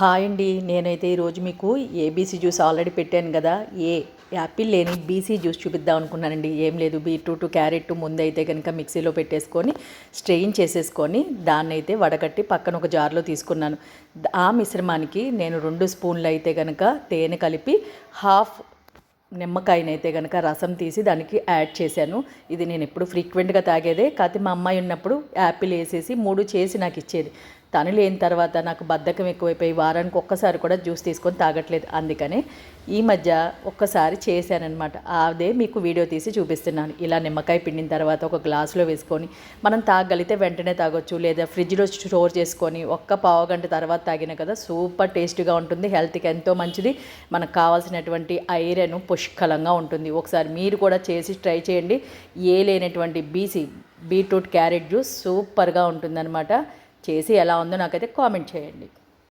Hi అండి. నేనైతే ఈరోజు మీకు ఏబీసీ జ్యూస్ ఆల్రెడీ పెట్టాను కదా. ఏ యాపిల్ లేని బీసీ జ్యూస్ చూపిద్దాం అనుకున్నానండి. ఏం లేదు బీట్రూట్ క్యారెట్ ముందు అయితే కనుక మిక్సీలో పెట్టేసుకొని స్ట్రెయిన్ చేసేసుకొని దాన్ని అయితే వడగట్టి పక్కన ఒక జార్లో తీసుకున్నాను. ఆ మిశ్రమానికి నేను రెండు స్పూన్లు అయితే కనుక తేనె కలిపి హాఫ్ నిమ్మకాయనైతే కనుక రసం తీసి దానికి యాడ్ చేశాను. ఇది నేను ఎప్పుడు ఫ్రీక్వెంట్గా తాగేదే. కాకపోతే మా అమ్మాయి ఉన్నప్పుడు యాపిల్ వేసేసి మూడు చేసి నాకు ఇచ్చేది. తను లేని తర్వాత నాకు బద్ధకం ఎక్కువైపోయి వారానికి ఒక్కసారి కూడా జ్యూస్ తీసుకొని తాగట్లేదు. అందుకనే ఈ మధ్య ఒక్కసారి చేశానమాట అదే మీకు వీడియో తీసి చూపిస్తున్నాను. ఇలా నిమ్మకాయ పిండిన తర్వాత ఒక గ్లాసులో వేసుకొని మనం తాగలిగితే వెంటనే తాగొచ్చు. లేదా ఫ్రిడ్జ్లో స్టోర్ చేసుకొని ఒక్క పావు గంట తర్వాత తాగిన కదా సూపర్ టేస్ట్గా ఉంటుంది. హెల్త్కి ఎంతో మంచిది. మనకు కావాల్సినటువంటి ఐరన్ పుష్కలంగా ఉంటుంది. ఒకసారి మీరు కూడా చేసి ట్రై చేయండి. ఏ లేనటువంటి బీసీ బీట్రూట్ క్యారెట్ జ్యూస్ సూపర్గా ఉంటుందన్నమాట. చేసి ఎలా ఉందో నాకైతే కామెంట్ చేయండి.